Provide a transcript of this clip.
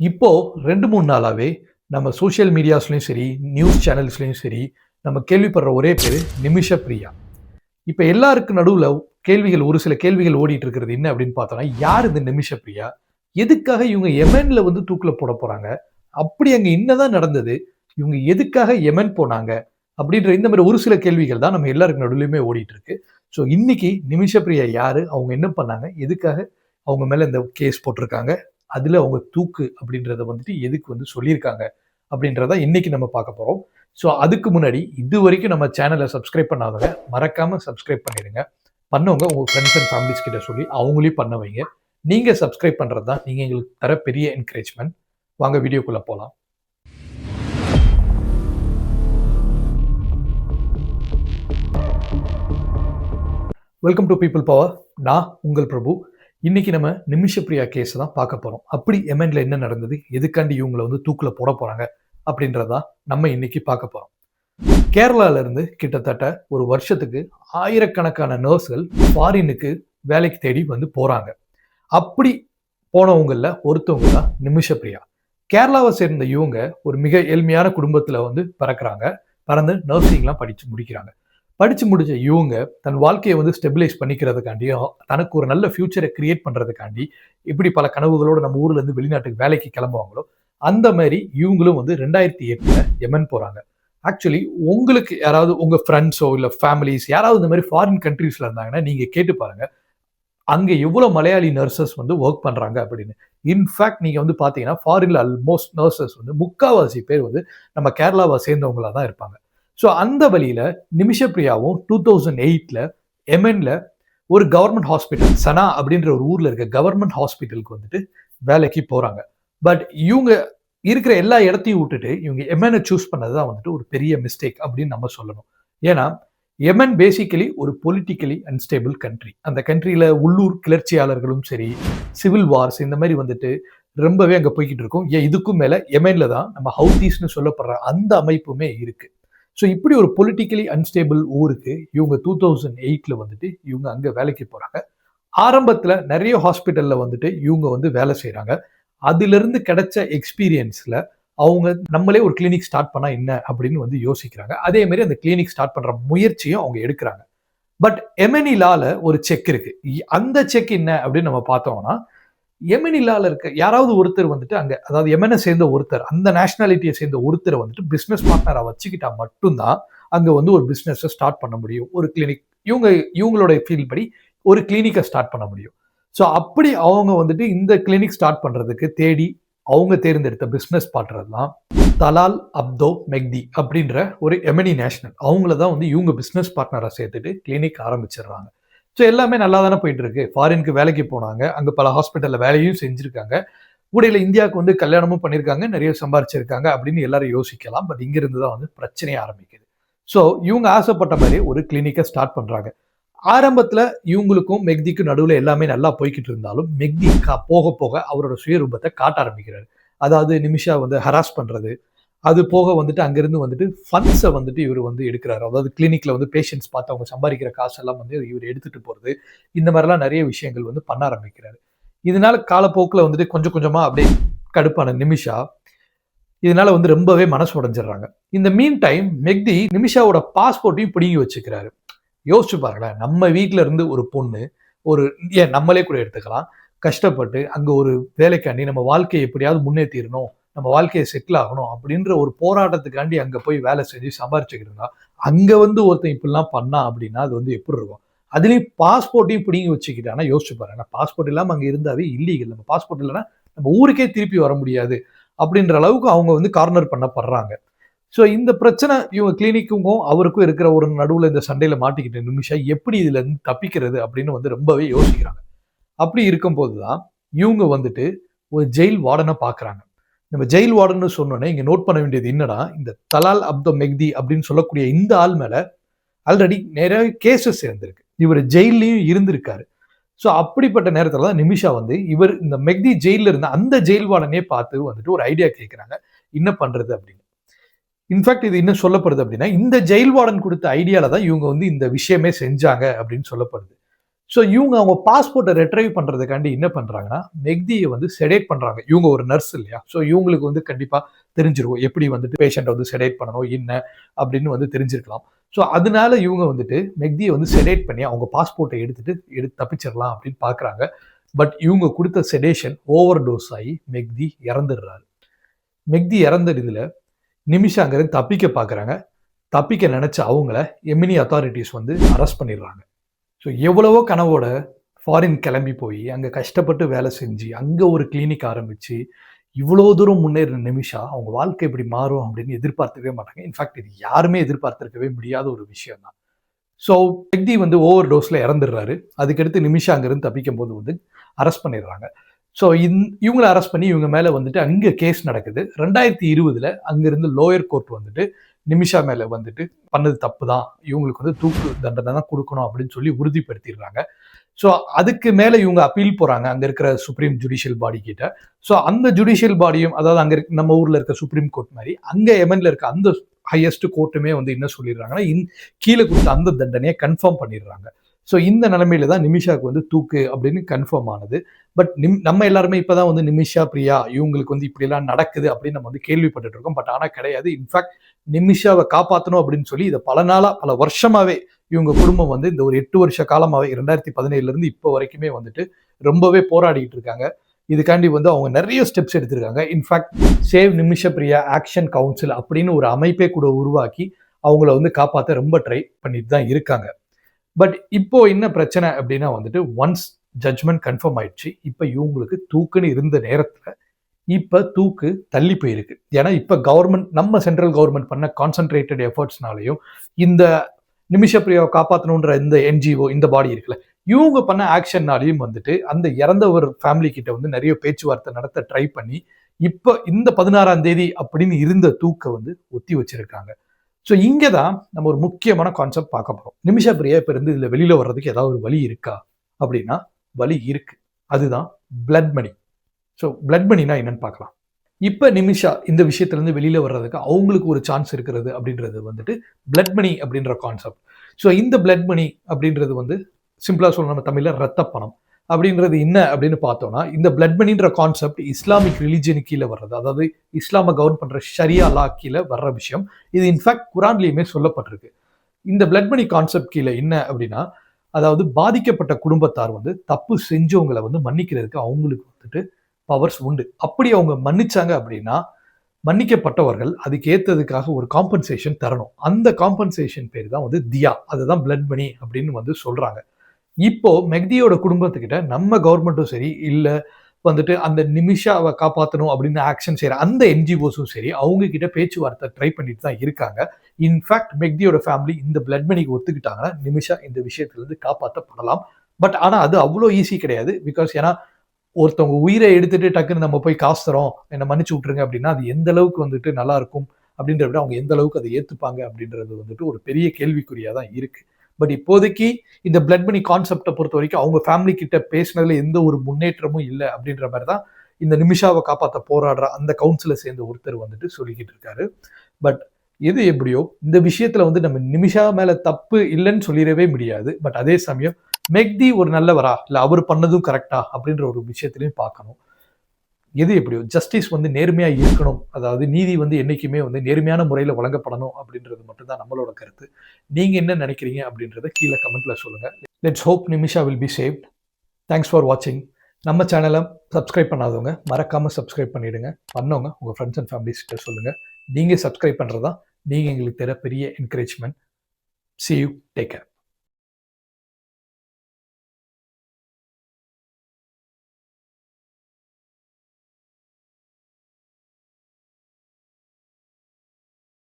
இப்போ ரெண்டு மூணு நாளாகவே நம்ம சோஷியல் மீடியாஸ்லையும் சரி நியூஸ் சேனல்ஸ்லையும் சரி நம்ம கேள்விப்படுற ஒரே பேர் நிமிஷ பிரியா. இப்போ எல்லாருக்கும் நடுவில் கேள்விகள் ஒரு சில கேள்விகள் ஓடிட்டு இருக்கிறது என்ன அப்படின்னு பார்த்தோன்னா யார் இந்த நிமிஷ பிரியா? எதுக்காக இவங்க எமன்ல வந்து தூக்கில் போட போகிறாங்க அப்படி அங்கே என்னதான் நடந்தது? இவங்க எதுக்காக எமன் போனாங்க? அப்படின்ற இந்த மாதிரி ஒரு சில கேள்விகள் தான் நம்ம எல்லாருக்கு நடுவுலையுமே ஓடிட்டு இருக்கு. ஸோ இன்னைக்கு நிமிஷ பிரியா யாரு? அவங்க என்ன பண்ணாங்க? எதுக்காக அவங்க மேலே இந்த கேஸ் போட்டிருக்காங்க? அதில் அவங்க தூக்கு அப்படின்றத வந்துட்டு எதுக்கு வந்து சொல்லியிருக்காங்க அப்படின்றத இன்னைக்கு நம்ம பார்க்க போகிறோம் ஸோ அதுக்கு முன்னாடி இது வரைக்கும் நம்ம சேனலை சப்ஸ்கிரைப் பண்ணாதவங்க மறக்காமல் சப்ஸ்கிரைப் பண்ணிடுங்க. பண்ணவங்க உங்கள் ஃப்ரெண்ட்ஸ் அண்ட் ஃபேமிலிஸ் கிட்ட சொல்லி அவங்களையும் பண்ண வைங்க. நீங்கள் சப்ஸ்கிரைப் பண்ணுறது தான் நீங்கள் எங்களுக்கு தர பெரிய என்கரேஜ்மெண்ட் வாங்க வீடியோக்குள்ளே போகலாம் வெல்கம் டு பீப்புள் பவர் நான் உங்கள் பிரபு. இன்னைக்கு நம்ம நிமிஷப்பிரியா கேஸ் தான் பார்க்க போறோம். அப்படி எமன்ல என்ன நடந்தது? எதுக்காண்டி இவங்களை வந்து தூக்கில் போட போறாங்க? அப்படின்றதா நம்ம இன்னைக்கு பார்க்க போறோம். கேரளால இருந்து கிட்டத்தட்ட ஒரு வருஷத்துக்கு ஆயிரக்கணக்கான நர்ஸ்கள் ஃபாரினுக்கு வேலைக்கு தேடி வந்து போறாங்க. அப்படி போனவங்களில் ஒருத்தவங்க தான் நிமிஷப்பிரியா. கேரளாவை சேர்ந்த இவங்க ஒரு மிக ஏழ்மையான குடும்பத்தில் வந்து பிறக்கிறாங்க. பிறந்து நர்சிங்லாம் படித்து முடிக்கிறாங்க. படித்து முடிச்ச இவங்க தன் வாழ்க்கையை வந்து ஸ்டெபிலைஸ் பண்ணிக்கிறதுக்காண்டியும் தனக்கு ஒரு நல்ல ஃபியூச்சரை கிரியேட் பண்ணுறதுக்காண்டி இப்படி பல கனவுகளோடு நம்ம ஊர்லேருந்து வெளிநாட்டுக்கு வேலைக்கு கிளம்புவாங்களோ அந்த மாதிரி இவங்களும் வந்து ரெண்டாயிரத்தி எட்டில் எமன் போகிறாங்க ஆக்சுவலி உங்களுக்கு யாராவது உங்கள் ஃப்ரெண்ட்ஸோ இல்லை ஃபேமிலிஸ் யாராவது இந்த மாதிரி ஃபாரின் கண்ட்ரீஸில் இருந்தாங்கன்னா நீங்கள் கேட்டு பாருங்கள் அங்கே எவ்வளோ மலையாளி நர்சஸ் வந்து ஒர்க் பண்ணுறாங்க அப்படின்னு. இன்ஃபேக்ட் நீங்கள் வந்து பார்த்தீங்கன்னா ஃபாரின்ல ஆல்மோஸ்ட் நர்சஸ் வந்து முக்காவாசி பேர் வந்து நம்ம கேரளாவை சேர்ந்தவங்களா தான் இருப்பாங்க. ஸோ அந்த வழியில் நிமிஷப்பிரியாவும் டூ தௌசண்ட் எயிட்டில் எம்என்ல ஒரு கவர்மெண்ட் ஹாஸ்பிட்டல் சனா அப்படின்ற ஒரு ஊரில் இருக்க கவர்மெண்ட் ஹாஸ்பிட்டலுக்கு வந்துட்டு வேலைக்கு போகிறாங்க பட் இவங்க இருக்கிற எல்லா இடத்தையும் விட்டுட்டு இவங்க எம்என்ஐ சூஸ் பண்ணது தான் வந்துட்டு ஒரு பெரிய மிஸ்டேக் அப்படின்னு நம்ம சொல்லணும். ஏன்னா எமன் பேசிக்கலி ஒரு பொலிட்டிக்கலி அன்ஸ்டேபிள் கண்ட்ரி அந்த கண்ட்ரியில் உள்ளூர் கிளர்ச்சியாளர்களும் சரி சிவில் வார்ஸ் இந்த மாதிரி வந்துட்டு ரொம்பவே அங்கே போய்கிட்டு இருக்கும். ஏன் இதுக்கும் மேலே எமன்ல தான் நம்ம ஹவுதீஸ்னு சொல்லப்படுற அந்த அமைப்புமே இருக்குது ஸோ இப்படி ஒரு பொலிட்டிக்கலி அன்ஸ்டேபிள் ஊருக்கு இவங்க டூ தௌசண்ட் எயிட்டில் வந்துட்டு இவங்க அங்கே வேலைக்கு போகிறாங்க ஆரம்பத்தில் நிறைய ஹாஸ்பிட்டலில் வந்துட்டு இவங்க வந்து வேலை செய்கிறாங்க அதிலிருந்து கிடைச்ச எக்ஸ்பீரியன்ஸில் அவங்க நம்மளே ஒரு கிளினிக் ஸ்டார்ட் பண்ணா என்ன அப்படின்னு வந்து யோசிக்கிறாங்க. அதே மாதிரி அந்த கிளினிக் ஸ்டார்ட் பண்ணுற முயற்சியும் அவங்க எடுக்கிறாங்க. பட் எமனிலால ஒரு செக் இருக்கு. அந்த செக் என்ன அப்படின்னு நம்ம பார்த்தோம்னா எமினிலால இருக்க யாராவது ஒருத்தர் வந்துட்டு அங்கே அதாவது எமனை சேர்ந்த ஒருத்தர் அந்த நேஷனாலிட்டியை சேர்ந்த ஒருத்தரை வந்துட்டு பிஸ்னஸ் பார்ட்னராக வச்சுக்கிட்டா மட்டும்தான் அங்கே வந்து ஒரு பிஸ்னஸை ஸ்டார்ட் பண்ண முடியும். ஒரு கிளினிக் இவங்க இவங்களோட ஃபீல் படி ஒரு கிளினிக்கை ஸ்டார்ட் பண்ண முடியும். ஸோ அப்படி அவங்க வந்துட்டு இந்த கிளினிக் ஸ்டார்ட் பண்ணுறதுக்கு தேடி அவங்க தேர்ந்தெடுத்த பிஸ்னஸ் பார்ட்னர் தான் தலால் அப்தோ மெக்தி அப்படின்ற ஒரு எமனி நேஷனல் அவங்கள தான் வந்து இவங்க பிஸ்னஸ் பார்ட்னராக சேர்த்துட்டு கிளினிக் ஆரம்பிச்சிடுறாங்க. ஸோ எல்லாமே நல்லா தானே போயிட்டு இருக்கு ஃபாரினுக்கு வேலைக்கு போனாங்க. அங்கே பல ஹாஸ்பிட்டலில் வேலையும் செஞ்சுருக்காங்க. கூடையில் இந்தியாவுக்கு வந்து கல்யாணமும் பண்ணியிருக்காங்க நிறைய சம்பாரிச்சிருக்காங்க அப்படின்னு எல்லாரும் யோசிக்கலாம். பட் இங்கிருந்து தான் வந்து பிரச்சனையே ஆரம்பிக்குது. ஸோ இவங்க ஆசைப்பட்ட மாதிரி ஒரு கிளினிக்கை ஸ்டார்ட் பண்ணுறாங்க ஆரம்பத்தில் இவங்களுக்கும் மெக்திக்கும் நடுவில் எல்லாமே நல்லா போய்கிட்டு இருந்தாலும் மெக்தி போக போக அவரோட சுயரூபத்தை காட்ட ஆரம்பிக்கிறாரு. அதாவது நிமிஷா வந்து ஹராஸ் பண்ணுறது அது போக வந்துட்டு அங்கிருந்து வந்துட்டு ஃபண்ட்ஸை வந்துட்டு இவர் வந்து எடுக்கிறாரு. அதாவது கிளினிக்ல வந்து பேஷண்ட்ஸ் பார்த்து அவங்க சம்பாதிக்கிற காசெல்லாம் வந்து இவர் எடுத்துட்டு போறது. இந்த மாதிரிலாம் நிறைய விஷயங்கள் வந்து பண்ண ஆரம்பிக்கிறாரு. இதனால காலப்போக்கில் வந்துட்டு கொஞ்சம் கொஞ்சமா அப்படியே கடுப்பான நிமிஷா இதனால வந்து ரொம்பவே மனசு உடஞ்சிடுறாங்க. இந்த மீன் டைம் மெக்தி நிமிஷாவோட பாஸ்போர்ட்டையும் பிடுங்கி வச்சுக்கிறாரு. யோசிச்சு பாருங்களேன் நம்ம வீட்டில இருந்து ஒரு பொண்ணு ஒரு ஏன் நம்மளே கூட எடுத்துக்கலாம். கஷ்டப்பட்டு அங்கே ஒரு வேலைக்காண்டி நம்ம வாழ்க்கையை எப்படியாவது முன்னேற்றிடணும் நம்ம வாழ்க்கையை செட்டில் ஆகணும் அப்படின்ற ஒரு போராட்டத்துக்காண்டி அங்கே போய் வேலை செஞ்சு சம்பாரிச்சுக்கிட்டு அங்கே வந்து ஒருத்தன் இப்படிலாம் பண்ணா அப்படின்னா அது வந்து எப்படி இருக்கும்? அதுலேயும் பாஸ்போர்ட்டையும் பிடிங்கி வச்சுக்கிட்டானா யோசிச்சு பாருங்க பாஸ்போர்ட் இல்லாமல் அங்கே இருந்தாவே இல்லீகல் நம்ம பாஸ்போர்ட் இல்லைன்னா நம்ம ஊருக்கே திருப்பி வர முடியாது அப்படின்ற அளவுக்கு அவங்க வந்து கார்னர் பண்ணப்படுறாங்க. ஸோ இந்த பிரச்சனை இவங்க கிளினிக்குக்கும் அவருக்கும் இருக்கிற ஒரு நடுவில் இந்த சண்டையில் மாட்டிக்கிட்ட நிமிஷம் எப்படி இதுலேருந்து தப்பிக்கிறது அப்படின்னு வந்து ரொம்பவே யோசிக்கிறாங்க. அப்படி இருக்கும்போது தான் இவங்க வந்துட்டு ஒரு ஜெயில் வார்டனை பார்க்குறாங்க நம்ம ஜெயில் வார்டன் சொன்னோன்னே இங்கே நோட் பண்ண வேண்டியது என்னன்னா இந்த தலால் அப்தோ மெக்தி அப்படின்னு சொல்லக்கூடிய இந்த ஆள் மேலே ஆல்ரெடி நிறைய கேசஸ் இருந்திருக்கு இவர் ஜெயிலையும் இருந்திருக்காரு. ஸோ அப்படிப்பட்ட நேரத்தில் தான் நிமிஷா வந்து இவர் இந்த மெக்தி ஜெயிலில் இருந்த அந்த ஜெயில் வார்டனே பார்த்து வந்துட்டு ஒரு ஐடியா கேட்குறாங்க என்ன பண்ணுறது அப்படின்னு. இன்ஃபேக்ட் இது என்ன சொல்லப்படுது அப்படின்னா இந்த ஜெயில் வார்டன் கொடுத்த ஐடியாவில் தான் இவங்க வந்து இந்த விஷயமே செஞ்சாங்க அப்படின்னு சொல்லப்படுது. ஸோ இவங்க அவங்க பாஸ்போர்ட்டை ரெட்ரைவ் பண்ணுறதுக்காண்டி என்ன பண்ணுறாங்கன்னா மெக்தியை வந்து செடேட் பண்ணுறாங்க இவங்க ஒரு நர்ஸ் இல்லையா? ஸோ இவங்களுக்கு வந்து கண்டிப்பாக தெரிஞ்சிருக்கும். எப்படி வந்துட்டு பேஷண்ட்டை வந்து செடேட் பண்ணணும் என்ன அப்படின்னு வந்து தெரிஞ்சிருக்கலாம். ஸோ அதனால இவங்க வந்துட்டு மெக்தியை வந்து செடேட் பண்ணி அவங்க பாஸ்போர்ட்டை எடுத்துட்டு எடுத்து தப்பிச்சிடலாம் அப்படின்னு பார்க்குறாங்க பட் இவங்க கொடுத்த செடேஷன் ஓவர் டோஸ் ஆகி மெக்தி இறந்துடுறாரு. மெக்தி இறந்துடுதுல நிமிஷம் அங்கேருந்து தப்பிக்க பார்க்குறாங்க தப்பிக்க நினச்ச அவங்கள எமினி அத்தாரிட்டிஸ் வந்து அரெஸ்ட் பண்ணிடுறாங்க. ஸோ எவ்வளவோ கனவோட ஃபாரின் கிளம்பி போய் அங்கே கஷ்டப்பட்டு வேலை செஞ்சு அங்கே ஒரு கிளினிக் ஆரம்பித்து இவ்வளோ தூரம் முன்னேறின நிமிஷா அவங்க வாழ்க்கை இப்படி மாறும் அப்படின்னு எதிர்பார்த்துக்கவே மாட்டாங்க. இன்ஃபேக்ட் இது யாருமே எதிர்பார்த்துருக்கவே முடியாத ஒரு விஷயம் தான் ஸோ பெக்தி வந்து ஓவர் டோஸில் இறந்துடுறாரு. அதுக்கடுத்து நிமிஷா அங்கேருந்து தப்பிக்கும் போது வந்து அரெஸ்ட் பண்ணிடுறாங்க. ஸோ இந் இவங்களை அரெஸ்ட் பண்ணி இவங்க மேலே வந்துட்டு அங்கே கேஸ் நடக்குது. ரெண்டாயிரத்தி இருபதில் அங்கேருந்து லோயர் கோர்ட் வந்துட்டு நிமிஷா மேலே வந்துட்டு பண்ணது தப்பு தான் இவங்களுக்கு வந்து தூக்கு தண்டனை தான் கொடுக்கணும் அப்படின்னு சொல்லி உறுதிப்படுத்திடுறாங்க. ஸோ அதுக்கு மேலே இவங்க அப்பீல் போகிறாங்க அங்கே இருக்கிற சுப்ரீம் ஜுடிஷியல் பாடி கிட்ட. ஸோ அந்த ஜுடிஷியல் பாடியும் அதாவது அங்கே இருக்க நம்ம ஊரில் இருக்க சுப்ரீம் கோர்ட் மாதிரி அங்கே எமன்ல இருக்க அந்த ஹையஸ்ட் கோர்ட்டுமே வந்து என்ன சொல்லிடுறாங்கன்னா இன் கீழே கொடுத்த அந்த தண்டனையை கன்ஃபார்ம் பண்ணிடுறாங்க. ஸோ இந்த நிலைமையில தான் நிமிஷாவுக்கு வந்து தூக்கு அப்படின்னு கன்ஃபார்ம் ஆனது. பட் நிம் நம்ம எல்லாருமே இப்போ தான் வந்து நிமிஷா பிரியா இவங்களுக்கு வந்து இப்படிலாம் நடக்குது அப்படின்னு நம்ம வந்து கேள்விப்பட்டுட்டு இருக்கோம். பட் ஆனால் கிடையாது. இன்ஃபேக்ட் நிமிஷாவை காப்பாற்றணும் அப்படின்னு சொல்லி இதை பல நாளாக பல வருஷமாவே இவங்க குடும்பம் வந்து இந்த ஒரு எட்டு வருஷ காலமாகவே ரெண்டாயிரத்தி பதினேழுலேருந்து இப்போ வரைக்குமே வந்துட்டு ரொம்பவே போராடிட்டு இருக்காங்க. இதுக்காண்டி வந்து அவங்க நிறைய ஸ்டெப்ஸ் எடுத்திருக்காங்க. இன்ஃபேக்ட் சேவ் நிமிஷ பிரியா ஆக்ஷன் கவுன்சில் அப்படின்னு ஒரு அமைப்பே கூட உருவாக்கி அவங்கள வந்து காப்பாற்ற ரொம்ப ட்ரை பண்ணிட்டு தான் இருக்காங்க. பட் இப்போ என்ன பிரச்சனை அப்படின்னா வந்துட்டு ஒன்ஸ் ஜட்மெண்ட் கன்ஃபார்ம் ஆயிடுச்சு இப்போ இவங்களுக்கு தூக்குன்னு இருந்த நேரத்தில் இப்போ தூக்கு தள்ளி போயிருக்கு. ஏன்னா இப்போ கவர்மெண்ட் நம்ம சென்ட்ரல் கவர்மெண்ட் பண்ண கான்சென்ட்ரேட்டட் எஃபர்ட்ஸ்னாலையும் இந்த நிமிஷப்பிரியாவை காப்பாற்றணுன்ற இந்த என்ஜிஓ இந்த பாடி இருக்குல்ல இவங்க பண்ண ஆக்ஷன்னாலையும் வந்துட்டு அந்த இறந்தவர் ஃபேமிலி கிட்ட வந்து நிறைய பேச்சுவார்த்தை நடத்த ட்ரை பண்ணி இப்போ இந்த பதினாறாம் தேதி அப்படின்னு இருந்த தூக்கை வந்து ஒத்தி வச்சிருக்காங்க. ஸோ இங்கே தான் நம்ம ஒரு முக்கியமான கான்செப்ட் பார்க்க போகிறோம் நிமிஷ பிரியா இப்போ இருந்து இதில் வெளியில் வர்றதுக்கு ஏதாவது ஒரு வழி இருக்கா? அப்படின்னா வழி இருக்கு. அதுதான் பிளட் மணி ஸோ பிளட் மணினா என்னன்னு பார்க்கலாம். இப்போ நிமிஷா இந்த விஷயத்துலேருந்து வெளியில் வர்றதுக்கு அவங்களுக்கு ஒரு சான்ஸ் இருக்கிறது அப்படின்றது வந்துட்டு பிளட் மணி அப்படின்ற கான்செப்ட் ஸோ இந்த பிளட் மணி அப்படின்றது வந்து சிம்பிளாக சொல்லணும் நம்ம தமிழில் ரத்த பணம் அப்படின்றது என்ன அப்படின்னு பார்த்தோம்னா இந்த பிளட் மணின்ற கான்செப்ட் இஸ்லாமிக் ரிலிஜியனு கீழே வர்றது. அதாவது இஸ்லாமை கவர்ன் பண்ணுற ஷரியா லா கீழே வர்ற விஷயம். இது இன்ஃபேக்ட் குரான்லேயுமே சொல்லப்பட்டிருக்கு. இந்த பிளட் மணி கான்செப்ட் கீழே என்ன அப்படின்னா அதாவது பாதிக்கப்பட்ட குடும்பத்தார் வந்து தப்பு செஞ்சவங்களை வந்து மன்னிக்கிறதுக்கு அவங்களுக்கு வந்துட்டு பவர்ஸ் உண்டு. அப்படி அவங்க மன்னிச்சாங்க அப்படின்னா மன்னிக்கப்பட்டவர்கள் அதுக்கு ஏற்றதுக்காக ஒரு காம்பன்சேஷன் தரணும். அந்த காம்பன்சேஷன் பேர் தான் வந்து தியா. அதுதான் பிளட் மணி அப்படின்னு வந்து சொல்றாங்க. இப்போ மெக்தியோட குடும்பத்துக்கிட்ட நம்ம கவர்மெண்ட்டும் சரி இல்லை வந்துட்டு அந்த நிமிஷாவை காப்பாற்றணும் அப்படின்னு ஆக்ஷன் செய்கிற அந்த என்ஜிஓஸும் சரி அவங்க கிட்ட பேச்சுவார்த்தை ட்ரை பண்ணிட்டு தான் இருக்காங்க. இன்ஃபேக்ட் மெக்தியோட ஃபேமிலி இந்த பிளட் மணிக்கு ஒத்துக்கிட்டாங்கன்னா நிமிஷா இந்த விஷயத்துலேருந்து காப்பாற்றப்படலாம் பட் ஆனால் அது அவ்வளோ ஈஸி கிடையாது. பிகாஸ் ஏன்னா ஒருத்தவங்க உயிரை எடுத்துட்டு டக்குன்னு நம்ம போய் காசு தரோம் என்னை மன்னிச்சு விட்டுருங்க அப்படின்னா அது எந்த அளவுக்கு வந்துட்டு நல்லா இருக்கும் அப்படின்றத விட அவங்க எந்த அளவுக்கு அதை ஏற்றுப்பாங்க அப்படின்றது வந்துட்டு ஒரு பெரிய கேள்விக்குறியாக தான் இருக்குது பட் இப்போதைக்கு இந்த பிளட் மணி கான்செப்டை பொறுத்த வரைக்கும் அவங்க ஃபேமிலி கிட்ட பேசினதுல எந்த ஒரு முன்னேற்றமும் இல்லை அப்படின்ற மாதிரி தான் இந்த நிமிஷாவை காப்பாற்ற போராடுற அந்த கவுன்சிலை சேர்ந்த ஒருத்தர் வந்துட்டு சொல்லிக்கிட்டு இருக்காரு. பட் எது எப்படியோ இந்த விஷயத்துல வந்து நம்ம நிமிஷா மேல தப்பு இல்லைன்னு சொல்லிடவே முடியாது. பட் அதே சமயம் மெக்தி ஒரு நல்லவரா? இல்லை அவர் பண்ணதும் கரெக்டா அப்படின்ற ஒரு விஷயத்திலையும் பார்க்கணும். எது எப்படியோ ஜஸ்டிஸ் வந்து நேர்மையாக இருக்கணும். அதாவது நீதி வந்து என்றைக்குமே வந்து நேர்மையான முறையில் வழங்கப்படணும் அப்படின்றது மட்டும்தான் நம்மளோட கருத்து. நீங்கள் என்ன நினைக்கிறீங்க அப்படின்றத கீழே கமெண்ட்டில் சொல்லுங்கள் let's hope Nimisha will be saved thanks for வாட்சிங் நம்ம சேனலை சப்ஸ்கிரைப் பண்ணாதவங்க மறக்காமல் சப்ஸ்கிரைப் பண்ணிவிடுங்க பண்ணவங்க உங்கள் ஃப்ரெண்ட்ஸ் அண்ட் ஃபேமிலிஸ் கிட்ட நீங்கள் நீங்க சப்ஸ்கிரைப் பண்ணுறதா நீங்கள் எங்களுக்கு தர பெரிய encouragement see you take care